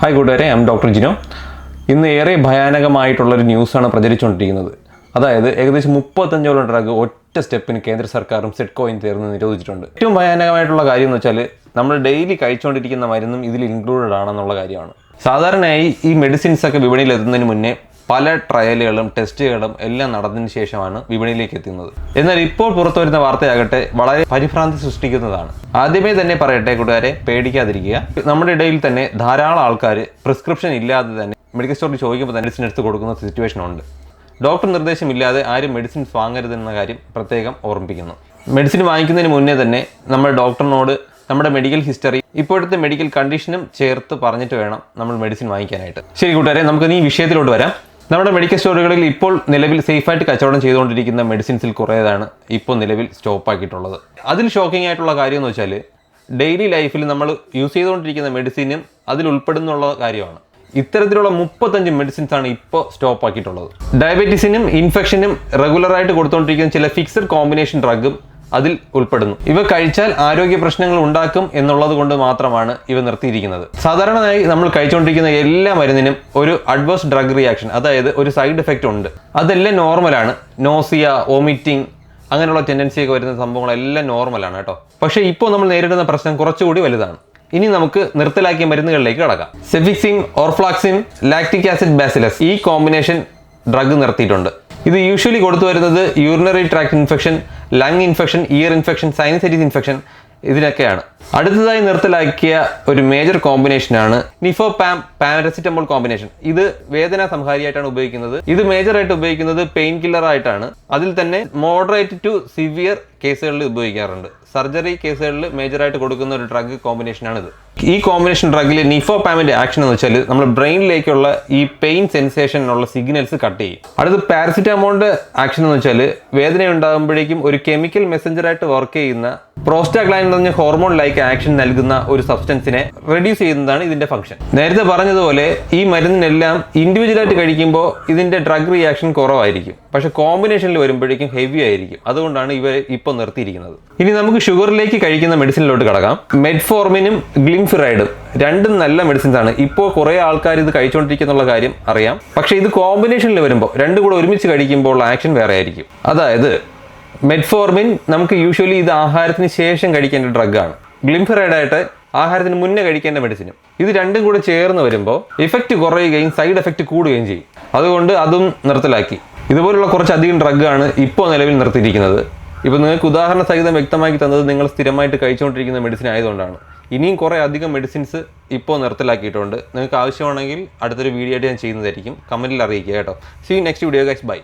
Hi കൂട്ടുകാരെ M doctor Jino. ഇന്ന് ഏറെ ഭയാനകമായിട്ടുള്ളൊരു ന്യൂസാണ് പ്രചരിച്ചുകൊണ്ടിരിക്കുന്നത്. അതായത് ഏകദേശം മുപ്പത്തഞ്ചോളം ഡ്രഗ് ഒറ്റ സ്റ്റെപ്പിന് കേന്ദ്ര സർക്കാരും സെറ്റ്കോയും ചേർന്ന് നിരോധിച്ചിട്ടുണ്ട്. ഏറ്റവും ഭയാനകമായിട്ടുള്ള കാര്യം എന്ന് വെച്ചാൽ നമ്മൾ ഡെയിലി കഴിച്ചുകൊണ്ടിരിക്കുന്ന മരുന്നും ഇതിൽ ഇൻക്ലൂഡഡ് ആണെന്നുള്ള കാര്യമാണ്. സാധാരണയായി ഈ മെഡിസിൻസ് ഒക്കെ വിപണിയിൽ എത്തുന്നതിന് മുന്നേ പല ട്രയലുകളും ടെസ്റ്റുകളും എല്ലാം നടന്നതിന് ശേഷമാണ് വിപണിയിലേക്ക് എത്തുന്നത്. എന്നാൽ ഇപ്പോൾ പുറത്തു വരുന്ന വാർത്തയാകട്ടെ വളരെ പരിഭ്രാന്തി സൃഷ്ടിക്കുന്നതാണ്. ആദ്യമേ തന്നെ പറയട്ടെ കൂട്ടുകാരെ പേടിക്കാതിരിക്കുക. നമ്മുടെ ഇടയിൽ തന്നെ ധാരാളം ആൾക്കാർ പ്രിസ്ക്രിപ്ഷൻ ഇല്ലാതെ തന്നെ മെഡിക്കൽ സ്റ്റോറിൽ ചോദിക്കുമ്പോൾ തന്നെ മെഡിസിൻ എടുത്ത് കൊടുക്കുന്ന സിറ്റുവേഷൻ ഉണ്ട്. ഡോക്ടർ നിർദ്ദേശമില്ലാതെ ആരും മെഡിസിൻസ് വാങ്ങരുതെന്ന കാര്യം പ്രത്യേകം ഓർമ്മിപ്പിക്കുന്നു. മെഡിസിൻ വാങ്ങിക്കുന്നതിന് മുന്നേ തന്നെ നമ്മൾ ഡോക്ടറിനോട് നമ്മുടെ മെഡിക്കൽ ഹിസ്റ്ററി ഇപ്പോഴത്തെ മെഡിക്കൽ കണ്ടീഷനും ചേർത്ത് പറഞ്ഞിട്ട് വേണം നമ്മൾ മെഡിസിൻ വാങ്ങിക്കാനായിട്ട്. ശരി കൂട്ടുകാരെ നമുക്ക് ഈ വിഷയത്തിലോട്ട് വരാം. നമ്മുടെ മെഡിക്കൽ സ്റ്റോറുകളിൽ ഇപ്പോൾ നിലവിൽ സേഫായിട്ട് കച്ചവടം ചെയ്തുകൊണ്ടിരിക്കുന്ന മെഡിസിൻസിൽ കുറേതാണ് ഇപ്പോൾ നിലവിൽ സ്റ്റോപ്പാക്കിയിട്ടുള്ളത്. അതിൽ ഷോക്കിംഗ് ആയിട്ടുള്ള കാര്യം എന്ന് വെച്ചാൽ ഡെയിലി ലൈഫിൽ നമ്മൾ യൂസ് ചെയ്തുകൊണ്ടിരിക്കുന്ന മെഡിസിനും അതിൽ ഉൾപ്പെടുന്നുള്ള കാര്യമാണ്. ഇത്തരത്തിലുള്ള മുപ്പത്തഞ്ച് മെഡിസിൻസ് ആണ് ഇപ്പോൾ സ്റ്റോപ്പ് ആക്കിയിട്ടുള്ളത് ഡയബറ്റീസിനും ഇൻഫെക്ഷനും റെഗുലറായിട്ട് കൊടുത്തുകൊണ്ടിരിക്കുന്ന ചില ഫിക്സഡ് കോമ്പിനേഷൻ ഡ്രഗും അതിൽ ഉൾപ്പെടുന്നു. ഇവ കഴിച്ചാൽ ആരോഗ്യ പ്രശ്നങ്ങൾ ഉണ്ടാക്കും എന്നുള്ളത് കൊണ്ട് മാത്രമാണ് ഇവ നിർത്തിയിരിക്കുന്നത്. സാധാരണയായി നമ്മൾ കഴിച്ചുകൊണ്ടിരിക്കുന്ന എല്ലാ മരുന്നിനും ഒരു അഡ്വേഴ്സ് ഡ്രഗ് റിയാക്ഷൻ അതായത് ഒരു സൈഡ് എഫക്റ്റ് ഉണ്ട്. അതെല്ലാം നോർമലാണ് നോസിയ ഓമിറ്റിംഗ് അങ്ങനെയുള്ള ടെൻഡൻസി ഒക്കെ വരുന്ന സംഭവങ്ങളെല്ലാം നോർമലാണ് കേട്ടോ. പക്ഷേ ഇപ്പോൾ നമ്മൾ നേരിടുന്ന പ്രശ്നം കുറച്ചുകൂടി വലുതാണ്. ഇനി നമുക്ക് നിർത്തലാക്കിയ മരുന്നുകളിലേക്ക് കടക്കാം. Cefixime ofloxacin lactic acid bacillus ഈ കോമ്പിനേഷൻ ഡ്രഗ് നിർത്തിയിട്ടുണ്ട്. ഇത് യൂഷ്വലി കൊടുത്തു വരുന്നത് urinary tract infection lung infection ear infection sinusitis infection ഇതിനൊക്കെയാണ്. അടുത്തതായി നിർത്തലാക്കിയ ഒരു മേജർ കോമ്പിനേഷനാണ് നിഫോ പാം പാരസിറ്റമോൾ കോമ്പിനേഷൻ ഇത് വേദന സംഹാരിയായിട്ടാണ് ഉപയോഗിക്കുന്നത്. ഇത് മേജറായിട്ട് ഉപയോഗിക്കുന്നത് പെയിൻ കില്ലർ ആയിട്ടാണ്. അതിൽ തന്നെ മോഡറേറ്റ് ടു സിവിയർ കേസുകളിൽ ഉപയോഗിക്കാറുണ്ട്. സർജറി കേസുകളിൽ മേജറായിട്ട് കൊടുക്കുന്ന ഒരു ഡ്രഗ് കോമ്പിനേഷനാണ് ഇത്. ഈ കോമ്പിനേഷൻ ഡ്രഗിൽ നിഫോ പാമിന്റെ ആക്ഷൻ എന്ന് വെച്ചാൽ നമ്മൾ ബ്രെയിനിലേക്കുള്ള ഈ പെയിൻ സെൻസേഷനുള്ള സിഗ്നൽസ് കട്ട് ചെയ്യും. അടുത്ത് പാരസിറ്റാമോളിന്റെ ആക്ഷൻ എന്ന് വെച്ചാൽ വേദന ഉണ്ടാകുമ്പോഴേക്കും ഒരു കെമിക്കൽ മെസ്സഞ്ചറായിട്ട് വർക്ക് ചെയ്യുന്ന പ്രോസ്റ്റാഗ്ലാൻ എന്ന് പറഞ്ഞ ഹോർമോൺ ലൈക്ക് ആക്ഷൻ നൽകുന്ന ഒരു സബ്സ്റ്റൻസിനെ റെഡ്യൂസ് ചെയ്യുന്നതാണ് ഇതിന്റെ ഫംഗ്ഷൻ. നേരത്തെ പറഞ്ഞതുപോലെ ഈ മരുന്നിനെല്ലാം ഇൻഡിവിജ്വൽ ആയിട്ട് കഴിക്കുമ്പോൾ ഇതിന്റെ ഡ്രഗ് റിയാക്ഷൻ കുറവായിരിക്കും. പക്ഷെ കോമ്പിനേഷനിൽ വരുമ്പോഴേക്കും ഹെവി ആയിരിക്കും. അതുകൊണ്ടാണ് ഇവ ഇപ്പോൾ നിർത്തിയിരിക്കുന്നത്. ഇനി നമുക്ക് ഷുഗറിലേക്ക് കഴിക്കുന്ന മെഡിസിനിലോട്ട് കടക്കാം. മെഡ്ഫോർമിനും ഗ്ലിംഫിറൈഡും രണ്ടും നല്ല മെഡിസിൻസ് ആണ്. ഇപ്പോൾ കുറേ ആൾക്കാർ ഇത് കഴിച്ചുകൊണ്ടിരിക്കുന്നുള്ള കാര്യം അറിയാം. പക്ഷേ ഇത് കോമ്പിനേഷനിൽ വരുമ്പോൾ രണ്ടും കൂടെ ഒരുമിച്ച് കഴിക്കുമ്പോൾ ആക്ഷൻ വേറെ ആയിരിക്കും. അതായത് മെഡ്ഫോർമിൻ നമുക്ക് യൂഷ്വലി ഇത് ആഹാരത്തിന് ശേഷം കഴിക്കേണ്ട ഡ്രഗാണ് ഗ്ലിംഫറൈഡായിട്ട് ആഹാരത്തിന് മുന്നേ കഴിക്കേണ്ട മെഡിസിനും ഇത് രണ്ടും കൂടെ ചേർന്ന് വരുമ്പോൾ ഇഫക്റ്റ് കുറയുകയും സൈഡ് എഫക്റ്റ് കൂടുകയും ചെയ്യും. അതുകൊണ്ട് അതും നിർത്തലാക്കി. ഇതുപോലുള്ള കുറച്ചധികം ഡ്രഗാണ് ഇപ്പോൾ നിലവിൽ നിർത്തിയിരിക്കുന്നത്. ഇപ്പോൾ നിങ്ങൾക്ക് ഉദാഹരണ സഹിതം വ്യക്തമാക്കി തന്നത് നിങ്ങൾ സ്ഥിരമായിട്ട് കഴിച്ചുകൊണ്ടിരിക്കുന്ന മെഡിസിൻ ആയതുകൊണ്ടാണ്. ഇനിയും കുറേ അധികം മെഡിസിൻസ് ഇപ്പോൾ നിർത്തലാക്കിയിട്ടുണ്ട്. നിങ്ങൾക്ക് ആവശ്യമാണെങ്കിൽ അടുത്തൊരു വീഡിയോ ആയിട്ട് ഞാൻ ചെയ്യുന്നതായിരിക്കും. കമന്റിൽ അറിയിക്കുക കേട്ടോ. See next video guys bye